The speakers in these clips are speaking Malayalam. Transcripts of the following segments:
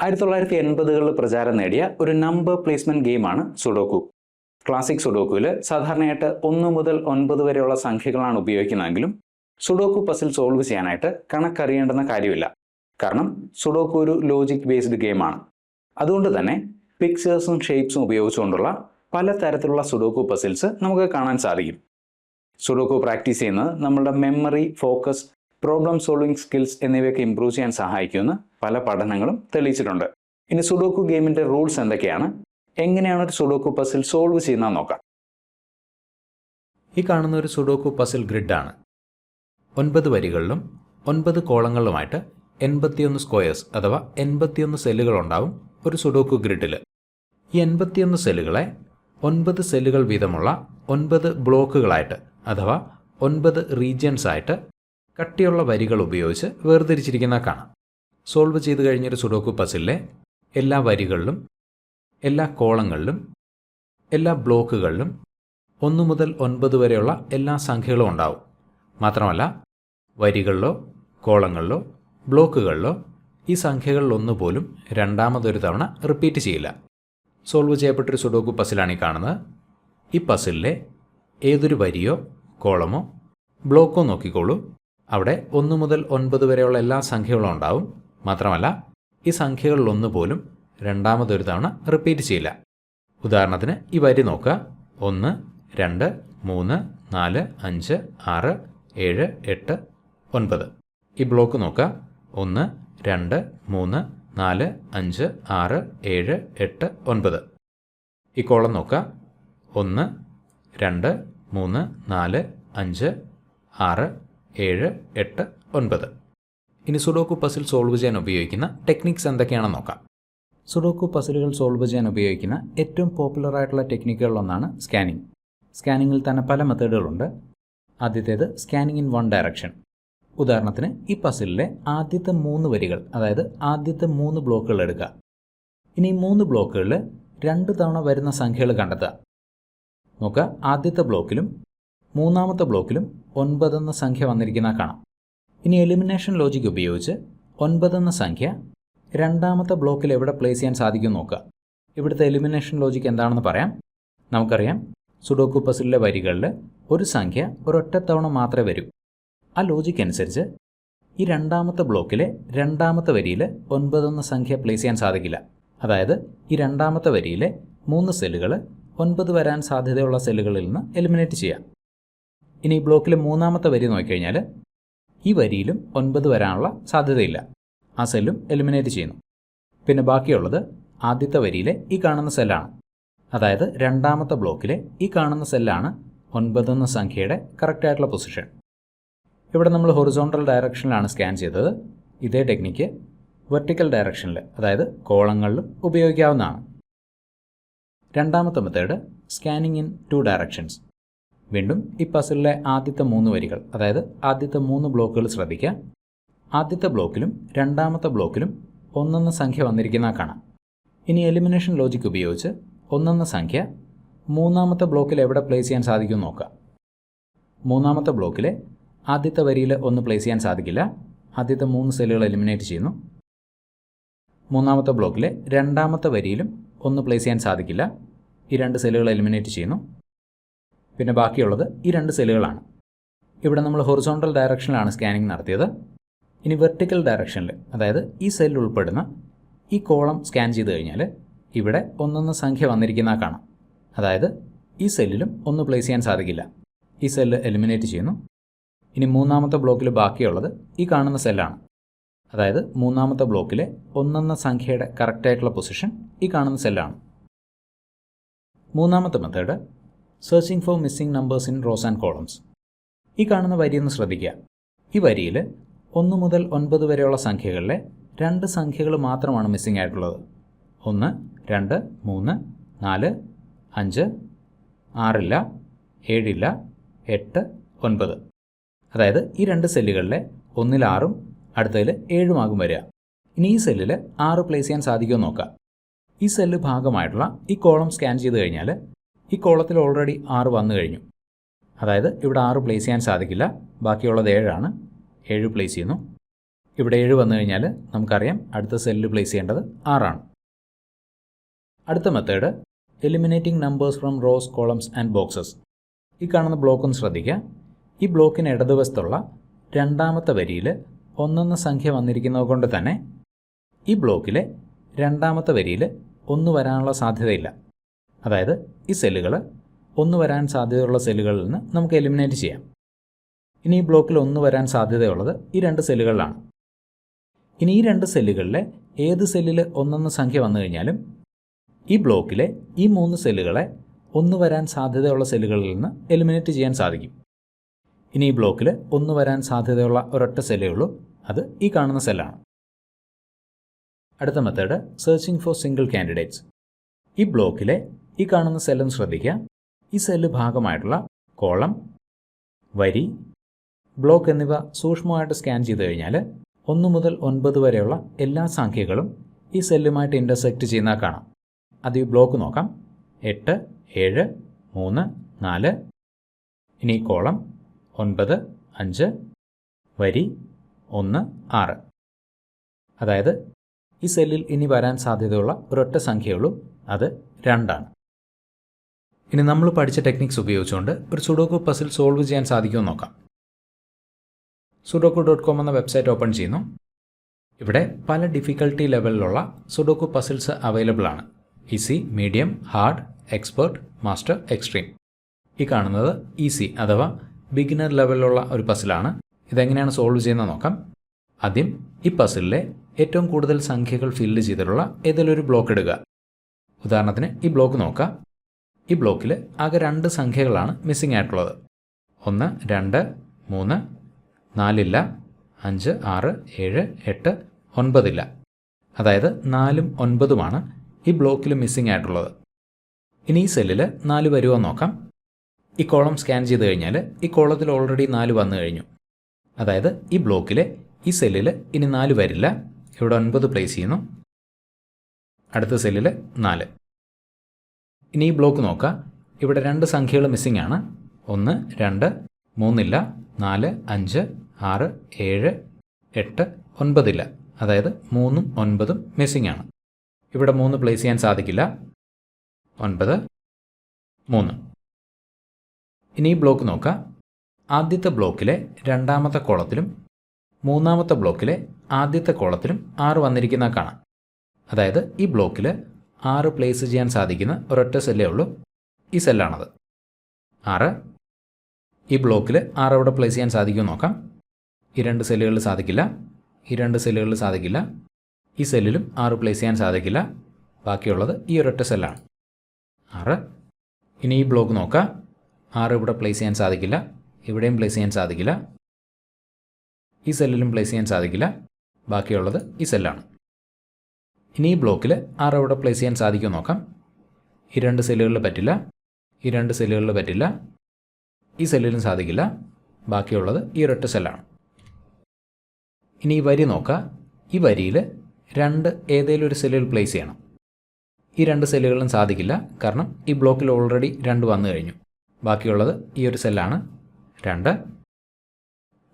ആയിരത്തി തൊള്ളായിരത്തി എൺപതുകളിൽ പ്രചാരം നേടിയ ഒരു നമ്പർ പ്ലേസ്മെന്റ് ഗെയിമാണ് സുഡോക്കു. ക്ലാസിക് സുഡോക്കുവിൽ സാധാരണയായിട്ട് ഒന്ന് മുതൽ ഒൻപത് വരെയുള്ള സംഖ്യകളാണ് ഉപയോഗിക്കുന്നതെങ്കിലും സുഡോക്കു പസിൽ സോൾവ് ചെയ്യാനായിട്ട് കണക്കറിയേണ്ടെന്ന കാര്യമില്ല. കാരണം സുഡോക്കു ഒരു ലോജിക് ബേസ്ഡ് ഗെയിമാണ് അതുകൊണ്ട് തന്നെ പിക്ചേഴ്സും ഷേപ്സും ഉപയോഗിച്ചുകൊണ്ടുള്ള പല തരത്തിലുള്ള സുഡോക്കു പസിൽസ് നമുക്ക് കാണാൻ സാധിക്കും. സുഡോക്കു പ്രാക്ടീസ് ചെയ്യുന്നത് നമ്മളുടെ memory focus problem solving skills എന്നിവയൊക്കെ ഇമ്പ്രൂവ് ചെയ്യാൻ സഹായിക്കുമെന്ന് പല പഠനങ്ങളും തെളിയിച്ചിട്ടുണ്ട്. ഇനി സുഡോക്കു ഗെയിമിന്റെ റൂൾസ് എന്തൊക്കെയാണ്? എങ്ങനെയാണ് ഒരു സുഡോക്കു പസിൽ സോൾവ് ചെയ്യുന്നത് നോക്കാം. ഈ കാണുന്ന ഒരു സുഡോക്കു പസിൽ ഗ്രിഡാണ് ഒൻപത് വരികളിലും ഒൻപത് കോളങ്ങളിലുമായിട്ട് എൺപത്തിയൊന്ന് സ്ക്വയേഴ്സ് അഥവാ എൺപത്തിയൊന്ന് സെല്ലുകൾ ഉണ്ടാവും ഒരു സുഡോക്കു ഗ്രിഡിൽ ഈ എൺപത്തിയൊന്ന് സെല്ലുകളെ ഒൻപത് സെല്ലുകൾ വീതമുള്ള ഒൻപത് ബ്ലോക്കുകളായിട്ട് അഥവാ ഒൻപത് റീജിയൻസ് ആയിട്ട് കട്ടിയുള്ള വരികൾ ഉപയോഗിച്ച് വേർതിരിച്ചിരിക്കുന്ന കാണാം. സോൾവ് ചെയ്ത് കഴിഞ്ഞൊരു സുഡോക്കു പസിലെ എല്ലാ വരികളിലും എല്ലാ കോളങ്ങളിലും എല്ലാ ബ്ലോക്കുകളിലും ഒന്ന് മുതൽ ഒൻപത് വരെയുള്ള എല്ലാ സംഖ്യകളും ഉണ്ടാവും. മാത്രമല്ല വരികളിലോ കോളങ്ങളിലോ ബ്ലോക്കുകളിലോ ഈ സംഖ്യകളിലൊന്നു പോലും രണ്ടാമതൊരു തവണ റിപ്പീറ്റ് ചെയ്യില്ല. സോൾവ് ചെയ്യപ്പെട്ടൊരു സുഡോക്കു പസിലാണ് ഈ കാണുന്നത്. ഈ പസിലിലെ ഏതൊരു വരിയോ കോളമോ ബ്ലോക്കോ നോക്കിക്കോളൂ. അവിടെ ഒന്ന് മുതൽ ഒൻപത് വരെയുള്ള എല്ലാ സംഖ്യകളും ഉണ്ടാവും. മാത്രമല്ല ഈ സംഖ്യകളിലൊന്നു പോലും രണ്ടാമതൊരു തവണ റിപ്പീറ്റ് ചെയ്യില്ല. ഉദാഹരണത്തിന് ഈ വരി നോക്കുക. ഒന്ന് രണ്ട് മൂന്ന് നാല് അഞ്ച് ആറ് ഏഴ് എട്ട് ഒൻപത്. ഈ ബ്ലോക്ക് നോക്കുക. ഒന്ന് രണ്ട് മൂന്ന് നാല് അഞ്ച് ആറ് ഏഴ് എട്ട് ഒൻപത്. ഈ കോളം നോക്കുക. ഒന്ന് രണ്ട് മൂന്ന് നാല് അഞ്ച് ആറ് ഏഴ് എട്ട് ഒൻപത്. ഇനി സുഡോക്കു പസിൽ സോൾവ് ചെയ്യാൻ ഉപയോഗിക്കുന്ന ടെക്നിക്സ് എന്തൊക്കെയാണെന്ന് നോക്കാം. സുഡോക്കു പസിലുകൾ സോൾവ് ചെയ്യാൻ ഉപയോഗിക്കുന്ന ഏറ്റവും പോപ്പുലർ ആയിട്ടുള്ള ടെക്നിക്കുകളിലൊന്നാണ് സ്കാനിങ് സ്കാനിങ്ങിൽ തന്നെ പല മെത്തേഡുകളുണ്ട് ആദ്യത്തേത് സ്കാനിങ് ഇൻ വൺ ഡയറക്ഷൻ ഉദാഹരണത്തിന് ഈ പസിലിലെ ആദ്യത്തെ മൂന്ന് വരികൾ അതായത് ആദ്യത്തെ മൂന്ന് ബ്ലോക്കുകൾ എടുക്കുക ഇനി ഈ മൂന്ന് ബ്ലോക്കുകളിൽ രണ്ട് തവണ വരുന്ന സംഖ്യകൾ കണ്ടെത്തുക. നോക്കുക ആദ്യത്തെ ബ്ലോക്കിലും മൂന്നാമത്തെ ബ്ലോക്കിലും ഒൻപതെന്ന സംഖ്യ വന്നിരിക്കുന്ന കാണാം. ഇനി എലിമിനേഷൻ ലോജിക് ഉപയോഗിച്ച് ഒൻപതെന്ന സംഖ്യ രണ്ടാമത്തെ ബ്ലോക്കിൽ എവിടെ പ്ലേസ് ചെയ്യാൻ സാധിക്കും നോക്കുക. ഇവിടുത്തെ എലിമിനേഷൻ ലോജിക് എന്താണെന്ന് പറയാം. നമുക്കറിയാം സുഡോക്കു പസിലിലെ വരികളിൽ ഒരു സംഖ്യ ഒരൊറ്റ തവണ മാത്രമേ വരൂ. ആ ലോജിക് അനുസരിച്ച് ഈ രണ്ടാമത്തെ ബ്ലോക്കിലെ രണ്ടാമത്തെ വരിയിൽ ഒൻപതെന്ന സംഖ്യ പ്ലേസ് ചെയ്യാൻ സാധിക്കില്ല. അതായത് ഈ രണ്ടാമത്തെ വരിയിലെ മൂന്ന് സെല്ലുകൾ ഒൻപത് വരാൻ സാധ്യതയുള്ള സെല്ലുകളിൽ നിന്ന് എലിമിനേറ്റ് ചെയ്യാം. ഇനി ഈ ബ്ലോക്കിലെ മൂന്നാമത്തെ വരി നോക്കിക്കഴിഞ്ഞാൽ ഈ വരിയിലും ഒൻപത് വരാനുള്ള സാധ്യതയില്ല. ആ സെല്ലും എലിമിനേറ്റ് ചെയ്യുന്നു. പിന്നെ ബാക്കിയുള്ളത് ആദ്യത്തെ വരിയിലെ ഈ കാണുന്ന സെല്ലാണ്. അതായത് രണ്ടാമത്തെ ബ്ലോക്കിലെ ഈ കാണുന്ന സെല്ലാണ് ഒൻപതെന്ന സംഖ്യയുടെ കറക്റ്റായിട്ടുള്ള പൊസിഷൻ ഇവിടെ നമ്മൾ ഹൊറിസോണ്ടൽ ഡയറക്ഷനിലാണ് സ്കാൻ ചെയ്തത്. ഇതേ ടെക്നിക്ക് വെർട്ടിക്കൽ ഡയറക്ഷനിൽ അതായത് കോളങ്ങളിലും ഉപയോഗിക്കാവുന്നതാണ്. രണ്ടാമത്തെ method scanning in two directions വീണ്ടും ഈ പസിലിലെ ആദ്യത്തെ മൂന്ന് വരികൾ അതായത് ആദ്യത്തെ മൂന്ന് ബ്ലോക്കുകൾ ശ്രദ്ധിക്കുക. ആദ്യത്തെ ബ്ലോക്കിലും രണ്ടാമത്തെ ബ്ലോക്കിലും ഒന്നെന്ന സംഖ്യ വന്നിരിക്കുന്ന കാണാം. ഇനി എലിമിനേഷൻ ലോജിക് ഉപയോഗിച്ച് ഒന്നെന്ന സംഖ്യ മൂന്നാമത്തെ ബ്ലോക്കിൽ എവിടെ പ്ലേസ് ചെയ്യാൻ സാധിക്കും നോക്കാം. മൂന്നാമത്തെ ബ്ലോക്കിലെ ആദ്യത്തെ വരിയിൽ ഒന്ന് പ്ലേസ് ചെയ്യാൻ സാധിക്കില്ല. ആദ്യത്തെ മൂന്ന് സെല്ലുകൾ എലിമിനേറ്റ് ചെയ്യുന്നു. മൂന്നാമത്തെ ബ്ലോക്കിലെ രണ്ടാമത്തെ വരിയിലും ഒന്ന് പ്ലേസ് ചെയ്യാൻ സാധിക്കില്ല. ഈ രണ്ട് സെല്ലുകൾ എലിമിനേറ്റ് ചെയ്യുന്നു. പിന്നെ ബാക്കിയുള്ളത് ഈ രണ്ട് സെല്ലുകളാണ്. ഇവിടെ നമ്മൾ ഹൊറിസോണ്ടൽ ഡയറക്ഷനിലാണ് സ്കാനിങ് നടത്തിയത്. ഇനി വെർട്ടിക്കൽ ഡയറക്ഷനിൽ അതായത് ഈ സെല്ലിൽ ഉൾപ്പെടുന്ന ഈ കോളം സ്കാൻ ചെയ്ത് കഴിഞ്ഞാൽ ഇവിടെ ഒന്നൊന്ന് സംഖ്യ വന്നിരിക്കുന്ന കാണാം. അതായത് ഈ സെല്ലിലും ഒന്ന് പ്ലേസ് ചെയ്യാൻ സാധിക്കില്ല. ഈ സെല്ല് എലിമിനേറ്റ് ചെയ്യുന്നു. ഇനി മൂന്നാമത്തെ ബ്ലോക്കിൽ ബാക്കിയുള്ളത് ഈ കാണുന്ന സെല്ലാണ് അതായത് മൂന്നാമത്തെ ബ്ലോക്കിലെ ഒന്നെന്ന സംഖ്യയുടെ കറക്റ്റായിട്ടുള്ള പൊസിഷൻ ഈ കാണുന്ന സെല്ലാണ് മൂന്നാമത്തെ method searching for missing numbers in rows and columns ഈ കാണുന്ന വരി ഒന്ന് ശ്രദ്ധിക്കുക. ഈ വരിയിൽ ഒന്ന് മുതൽ ഒൻപത് വരെയുള്ള സംഖ്യകളിലെ രണ്ട് സംഖ്യകൾ മാത്രമാണ് മിസ്സിംഗ് ആയിട്ടുള്ളത്. ഒന്ന് രണ്ട് മൂന്ന് നാല് അഞ്ച് ആറില്ല ഏഴില്ല എട്ട് ഒൻപത്. അതായത് ഈ രണ്ട് സെല്ലുകളിലെ ഒന്നിൽ ആറും അടുത്തതിൽ ഏഴുമാകും വരിക. ഇനി ഈ സെല്ലിൽ ആറ് പ്ലേസ് ചെയ്യാൻ സാധിക്കുമോ നോക്കാം. ഈ സെല്ല് ഭാഗമായിട്ടുള്ള ഈ കോളം സ്കാൻ ചെയ്ത് കഴിഞ്ഞാൽ ഈ കോളത്തിൽ ഓൾറെഡി ആറ് വന്നു കഴിഞ്ഞു. അതായത് ഇവിടെ ആറ് പ്ലേസ് ചെയ്യാൻ സാധിക്കില്ല. ബാക്കിയുള്ളത് ഏഴാണ്. ഏഴ് പ്ലേസ് ചെയ്യുന്നു. ഇവിടെ ഏഴ് വന്നു കഴിഞ്ഞാൽ നമുക്കറിയാം അടുത്ത സെല്ലിൽ പ്ലേസ് ചെയ്യേണ്ടത് ആറാണ്. അടുത്ത method eliminating numbers from rows columns and boxes ഈ കാണുന്ന ബ്ലോക്ക് ഒന്ന് ശ്രദ്ധിക്കുക. ഈ ബ്ലോക്കിന് ഇടതുവശത്തുള്ള രണ്ടാമത്തെ വരിയിൽ ഒന്നെന്ന സംഖ്യ വന്നിരിക്കുന്നത് കൊണ്ട് തന്നെ ഈ ബ്ലോക്കിലെ രണ്ടാമത്തെ വരിയിൽ ഒന്ന് വരാനുള്ള സാധ്യതയില്ല. അതായത് ഈ സെല്ലുകൾ ഒന്ന് വരാൻ സാധ്യതയുള്ള സെല്ലുകളിൽ നിന്ന് നമുക്ക് എലിമിനേറ്റ് ചെയ്യാം. ഇനി ഈ ബ്ലോക്കിൽ ഒന്ന് വരാൻ സാധ്യതയുള്ളത് ഈ രണ്ട് സെല്ലുകളിലാണ് ഇനി ഈ രണ്ട് സെല്ലുകളിലെ ഏത് സെല്ലിൽ ഒന്നെന്ന സംഖ്യ വന്നു കഴിഞ്ഞാലും ഈ ബ്ലോക്കിലെ ഈ മൂന്ന് സെല്ലുകളെ ഒന്ന് വരാൻ സാധ്യതയുള്ള സെല്ലുകളിൽ നിന്ന് എലിമിനേറ്റ് ചെയ്യാൻ സാധിക്കും. ഇനി ഈ ബ്ലോക്കിൽ ഒന്ന് വരാൻ സാധ്യതയുള്ള ഒരൊറ്റ സെല്ലേ ഉള്ളൂ. അത് ഈ കാണുന്ന സെല്ലാണ് അടുത്ത method searching for single candidates ഈ ബ്ലോക്കിലെ ഈ കാണുന്ന സെല്ലും ശ്രദ്ധിക്കുക. ഈ സെല്ല് ഭാഗമായിട്ടുള്ള കോളം വരി ബ്ലോക്ക് എന്നിവ സൂക്ഷ്മമായിട്ട് സ്കാൻ ചെയ്ത് കഴിഞ്ഞാൽ ഒന്ന് മുതൽ ഒൻപത് വരെയുള്ള എല്ലാ സംഖ്യകളും ഈ സെല്ലുമായിട്ട് ഇന്റർസെക്റ്റ് ചെയ്യുന്ന കാണാം. അത് ഈ ബ്ലോക്ക് നോക്കാം. എട്ട് ഏഴ് മൂന്ന് നാല്. ഇനി കോളം ഒൻപത് അഞ്ച് വരി ഒന്ന് ആറ്. അതായത് ഈ സെല്ലിൽ ഇനി വരാൻ സാധ്യതയുള്ള ഒരൊറ്റ സംഖ്യയുള്ളൂ അത് രണ്ടാണ്. ഇനി നമ്മൾ പഠിച്ച ടെക്നിക്സ് ഉപയോഗിച്ചുകൊണ്ട് ഒരു സുഡോക്കോ പസിൽ സോൾവ് ചെയ്യാൻ സാധിക്കുമെന്ന് നോക്കാം. സുഡോക്കു ഡോട്ട് കോം എന്ന വെബ്സൈറ്റ് ഓപ്പൺ ചെയ്യുന്നു. ഇവിടെ പല ഡിഫിക്കൽട്ടി ലെവലിലുള്ള സുഡോക്കോ പസിൽസ് അവൈലബിൾ ആണ്. Easy medium hard expert master extreme ഈ കാണുന്നത് ഈസി അഥവാ ബിഗിനർ ലെവലിലുള്ള ഒരു പസിലാണ് ഇതെങ്ങനെയാണ് സോൾവ് ചെയ്യുന്നത് നോക്കാം. ആദ്യം ഈ പസിലിലെ ഏറ്റവും കൂടുതൽ സംഖ്യകൾ ഫില്ല് ചെയ്തിട്ടുള്ള ഏതെങ്കിലും ഒരു ബ്ലോക്ക് എടുക്കുക ഉദാഹരണത്തിന് ഈ ബ്ലോക്ക് നോക്കാം ഈ ബ്ലോക്കിൽ ആകെ രണ്ട് സംഖ്യകളാണ് മിസ്സിംഗ് ആയിട്ടുള്ളത്. ഒന്ന് രണ്ട് മൂന്ന് നാലില്ല അഞ്ച് ആറ് ഏഴ് എട്ട് ഒൻപതില്ല. അതായത് നാലും ഒൻപതുമാണ് ഈ ബ്ലോക്കിൽ മിസ്സിംഗ് ആയിട്ടുള്ളത്. ഇനി ഈ സെല്ലിൽ നാല് വരുമോ നോക്കാം. ഈ കോളം സ്കാൻ ചെയ്ത് കഴിഞ്ഞാൽ ഈ കോളത്തിൽ ഓൾറെഡി നാല് വന്നു കഴിഞ്ഞു. അതായത് ഈ ബ്ലോക്കിലെ ഈ സെല്ലിൽ ഇനി നാല് വരില്ല. ഇവിടെ ഒൻപത് പ്ലേസ് ചെയ്യുന്നു. അടുത്ത സെല്ലിൽ നാല്. ഇനി ഈ ബ്ലോക്ക് നോക്കുക ഇവിടെ രണ്ട് സംഖ്യകൾ മിസ്സിംഗ് ആണ്. ഒന്ന് രണ്ട് മൂന്നില്ല നാല് അഞ്ച് ആറ് ഏഴ് എട്ട് ഒൻപതില്ല. അതായത് മൂന്നും ഒൻപതും മിസ്സിംഗ് ആണ്. ഇവിടെ മൂന്ന് പ്ലേസ് ചെയ്യാൻ സാധിക്കില്ല. ഒൻപത് മൂന്ന്. ഇനി ഈ ബ്ലോക്ക് നോക്കുക ആദ്യത്തെ ബ്ലോക്കിലെ രണ്ടാമത്തെ കോളത്തിലും മൂന്നാമത്തെ ബ്ലോക്കിലെ ആദ്യത്തെ കോളത്തിലും ആറ് വന്നിരിക്കുന്ന കാണാം. അതായത് ഈ ബ്ലോക്കിൽ ആറ് പ്ലേസ് ചെയ്യാൻ സാധിക്കുന്ന ഒരൊറ്റ സെല്ലേ ഉള്ളൂ. ഈ സെല്ലാണത് ആറ്. ഈ ബ്ലോക്കിൽ ആറ് എവിടെ പ്ലേസ് ചെയ്യാൻ സാധിക്കുമെന്ന് നോക്കാം. ഈ രണ്ട് സെല്ലുകളിൽ സാധിക്കില്ല. ഈ രണ്ട് സെല്ലുകളിൽ സാധിക്കില്ല. ഈ സെല്ലിലും ആറ് പ്ലേസ് ചെയ്യാൻ സാധിക്കില്ല. ബാക്കിയുള്ളത് ഈ ഒരൊറ്റ സെല്ലാണ് ആറ്. ഇനി ഈ ബ്ലോക്ക് നോക്കാം. ആറ് ഇവിടെ പ്ലേസ് ചെയ്യാൻ സാധിക്കില്ല. ഇവിടെയും പ്ലേസ് ചെയ്യാൻ സാധിക്കില്ല. ഈ സെല്ലിലും പ്ലേസ് ചെയ്യാൻ സാധിക്കില്ല. ബാക്കിയുള്ളത് ഈ സെല്ലാണ് ഇനി ഈ ബ്ലോക്കിൽ ആറ് എവിടെ പ്ലേസ് ചെയ്യാൻ സാധിക്കുമോ നോക്കാം. ഈ രണ്ട് സെല്ലുകളിൽ പറ്റില്ല. ഈ രണ്ട് സെല്ലുകളിൽ പറ്റില്ല. ഈ സെല്ലിലും സാധിക്കില്ല. ബാക്കിയുള്ളത് ഈ ഒരൊറ്റ സെല്ലാണ് ഇനി ഈ വരി നോക്കുക ഈ വരിയിൽ രണ്ട് ഏതെങ്കിലും ഒരു സെല്ലുകൾ പ്ലേസ് ചെയ്യണം. ഈ രണ്ട് സെല്ലുകളിലും സാധിക്കില്ല. കാരണം ഈ ബ്ലോക്കിൽ ഓൾറെഡി രണ്ട് വന്നു കഴിഞ്ഞു. ബാക്കിയുള്ളത് ഈ ഒരു സെല്ലാണ് രണ്ട്.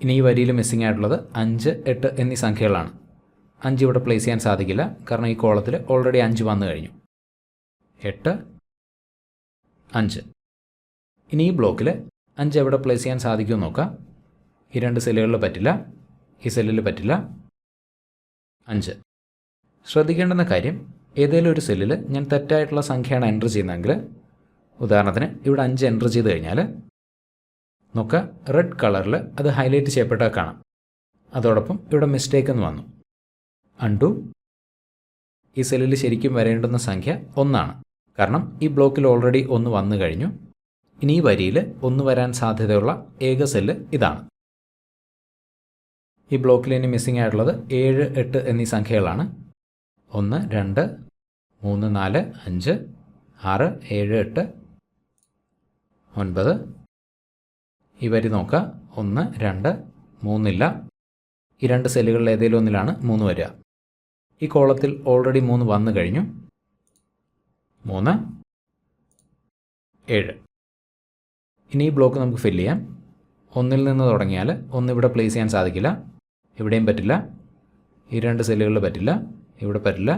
ഇനി ഈ വരിയിൽ മിസ്സിംഗ് ആയിട്ടുള്ളത് അഞ്ച് എട്ട് എന്നീ സംഖ്യകളാണ്. അഞ്ച് ഇവിടെ പ്ലേസ് ചെയ്യാൻ സാധിക്കില്ല. കാരണം ഈ കോളത്തിൽ ഓൾറെഡി അഞ്ച് വന്നു കഴിഞ്ഞു. എട്ട് അഞ്ച്. ഇനി ഈ ബ്ലോക്കിൽ അഞ്ച് എവിടെ പ്ലേസ് ചെയ്യാൻ സാധിക്കുമെന്ന് നോക്കാം. ഈ രണ്ട് സെല്ലുകളിൽ പറ്റില്ല. ഈ സെല്ലിൽ പറ്റില്ല. അഞ്ച്. ശ്രദ്ധിക്കേണ്ടുന്ന കാര്യം ഏതെങ്കിലും ഒരു സെല്ലിൽ ഞാൻ തെറ്റായിട്ടുള്ള സംഖ്യയാണ് എന്റർ ചെയ്യുന്നതെങ്കിൽ ഉദാഹരണത്തിന് ഇവിടെ അഞ്ച് എന്റർ ചെയ്ത് കഴിഞ്ഞാൽ നോക്കുക റെഡ് കളറിൽ അത് ഹൈലൈറ്റ് ചെയ്യപ്പെട്ടാൽ കാണാം. അതോടൊപ്പം ഇവിടെ മിസ്റ്റേക്ക് എന്ന് വന്നു. അണ്ടു ഈ സെല്ലിൽ ശരിക്കും വരേണ്ടുന്ന സംഖ്യ ഒന്നാണ്. കാരണം ഈ ബ്ലോക്കിൽ ഓൾറെഡി ഒന്ന് വന്നു കഴിഞ്ഞു. ഇനി ഈ വരിയിൽ ഒന്ന് വരാൻ സാധ്യതയുള്ള ഏക സെല്ല് ഇതാണ്. ഈ ബ്ലോക്കിൽ ഇനി മിസ്സിംഗ് ആയിട്ടുള്ളത് ഏഴ് എട്ട് എന്നീ സംഖ്യകളാണ്. ഒന്ന് രണ്ട് മൂന്ന് നാല് അഞ്ച് ആറ് ഏഴ് എട്ട് ഒൻപത്. ഈ വരി നോക്കുക ഒന്ന് രണ്ട് മൂന്നില്ല. ഈ രണ്ട് സെല്ലുകളിൽ ഏതെങ്കിലും ഒന്നിലാണ് മൂന്ന് വരിക. ഈ കോളത്തിൽ ഓൾറെഡി മൂന്ന് വന്നു കഴിഞ്ഞു. മൂന്ന് ഏഴ്. ഇനി ഈ ബ്ലോക്ക് നമുക്ക് ഫില്ല് ചെയ്യാം. ഒന്നിൽ നിന്ന് തുടങ്ങിയാൽ ഒന്ന് ഇവിടെ പ്ലേസ് ചെയ്യാൻ സാധിക്കില്ല. ഇവിടെയും പറ്റില്ല. ഈ രണ്ട് സെല്ലുകളിൽ പറ്റില്ല. ഇവിടെ പറ്റില്ല.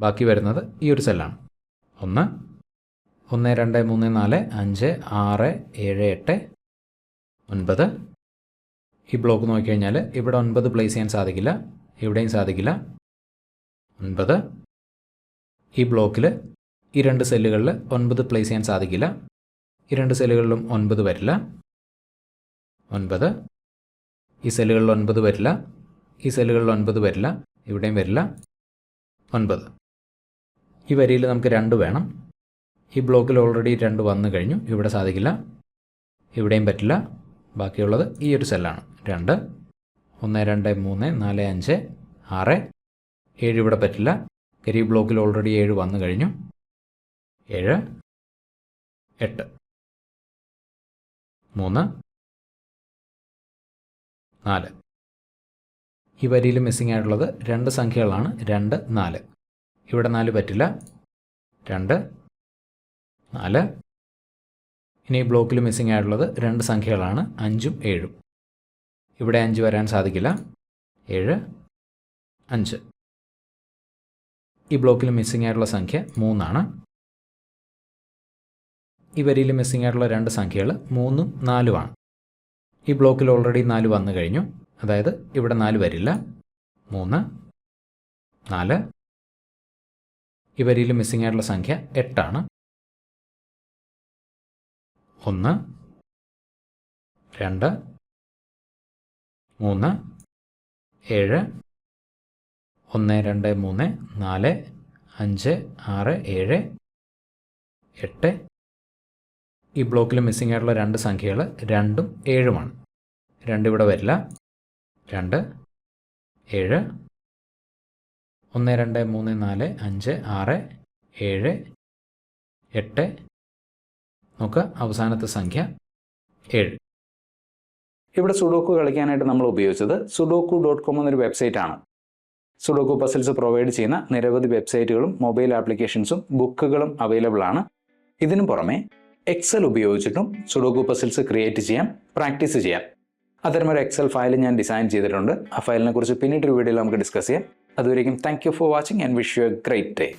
ബാക്കി വരുന്നത് ഈ ഒരു സെല്ലാണ് ഒന്ന് ഒന്ന് രണ്ട് മൂന്ന് നാല് അഞ്ച് ആറ് ഏഴ് എട്ട് ഒൻപത്. ഈ ബ്ലോക്ക് നോക്കിക്കഴിഞ്ഞാൽ ഇവിടെ ഒൻപത് പ്ലേസ് ചെയ്യാൻ സാധിക്കില്ല. ഇവിടെയും സാധിക്കില്ല. ഒൻപത് ഈ ബ്ലോക്കിൽ ഈ രണ്ട് സെല്ലുകളിൽ ഒൻപത് പ്ലേസ് ചെയ്യാൻ സാധിക്കില്ല. ഈ രണ്ട് സെല്ലുകളിലും ഒൻപത് വരില്ല. ഒൻപത്. ഈ സെല്ലുകളിൽ ഒൻപത് വരില്ല. ഈ സെല്ലുകളിൽ ഒൻപത് വരില്ല. ഇവിടെയും വരില്ല. ഒൻപത്. ഈ വരിയിൽ നമുക്ക് രണ്ട് വേണം. ഈ ബ്ലോക്കിൽ ഓൾറെഡി രണ്ട് വന്നു കഴിഞ്ഞു. ഇവിടെ സാധിക്കില്ല. ഇവിടെയും പറ്റില്ല. ബാക്കിയുള്ളത് ഈ ഒരു സെല്ലാണ് രണ്ട്. ഒന്ന് രണ്ട് മൂന്ന് നാല് അഞ്ച് ആറ് ഏഴ് ഇവിടെ പറ്റില്ല. കരി ബ്ലോക്കിൽ ഓൾറെഡി ഏഴ് വന്നു കഴിഞ്ഞു. ഏഴ് എട്ട് മൂന്ന് നാല്. ഈ വരിയിൽ മിസ്സിംഗ് ആയിട്ടുള്ളത് രണ്ട് സംഖ്യകളാണ്. രണ്ട് നാല്. ഇവിടെ നാല് പറ്റില്ല. രണ്ട് നാല്. ഇനി ബ്ലോക്കിൽ മിസ്സിംഗ് ആയിട്ടുള്ളത് രണ്ട് സംഖ്യകളാണ്. അഞ്ചും ഏഴും. ഇവിടെ അഞ്ച് വരാൻ സാധിക്കില്ല. ഏഴ് അഞ്ച്. ഈ ബ്ലോക്കിൽ മിസ്സിംഗ് ആയിട്ടുള്ള സംഖ്യ മൂന്നാണ്. ഈ വരിയിൽ മിസ്സിംഗ് ആയിട്ടുള്ള രണ്ട് സംഖ്യകൾ മൂന്നും നാലുമാണ്. ഈ ബ്ലോക്കിൽ ഓൾറെഡി നാല് വന്നു കഴിഞ്ഞു. അതായത് ഇവിടെ നാല് വരില്ല. മൂന്ന് നാല്. ഈ വരിയിൽ മിസ്സിംഗ് ആയിട്ടുള്ള സംഖ്യ എട്ടാണ്. ഒന്ന് രണ്ട് മൂന്ന് ഏഴ് ഒന്ന് രണ്ട് മൂന്ന് നാല് അഞ്ച് ആറ് ഏഴ് എട്ട്. ഈ ബ്ലോക്കിൽ മിസ്സിംഗ് ആയിട്ടുള്ള രണ്ട് സംഖ്യകൾ രണ്ടും ഏഴുമാണ്. രണ്ട് ഇവിടെ വരില്ല. രണ്ട് ഏഴ്. ഒന്ന് രണ്ട് മൂന്ന് നാല് അഞ്ച് ആറ് ഏഴ് എട്ട്. നോക്കുക അവസാനത്തെ സംഖ്യ ഏഴ്. ഇവിടെ സുഡോക്കു കളിക്കാനായിട്ട് നമ്മൾ ഉപയോഗിച്ചത് സുഡോക്കു ഡോട്ട് കോം എന്നൊരു വെബ്സൈറ്റ് ആണ്. സുഡോക്കു പസിൽസ് പ്രൊവൈഡ് ചെയ്യുന്ന നിരവധി വെബ്സൈറ്റുകളും മൊബൈൽ ആപ്ലിക്കേഷൻസും ബുക്കുകളും അവൈലബിൾ ആണ്. ഇതിനു പുറമെ എക്സൽ ഉപയോഗിച്ചിട്ടും സുഡോക്കു പസിൽസ് ക്രിയേറ്റ് ചെയ്യാം പ്രാക്ടീസ് ചെയ്യാം. അത്തരമൊരു എക്സൽ ഫയൽ ഞാൻ ഡിസൈൻ ചെയ്തിട്ടുണ്ട്. ആ ഫയലിനെ കുറിച്ച് പിന്നീട് ഒരു വീഡിയോയിൽ നമുക്ക് ഡിസ്കസ് ചെയ്യാം. അതുവരെയും thank you for watching and wish you a great day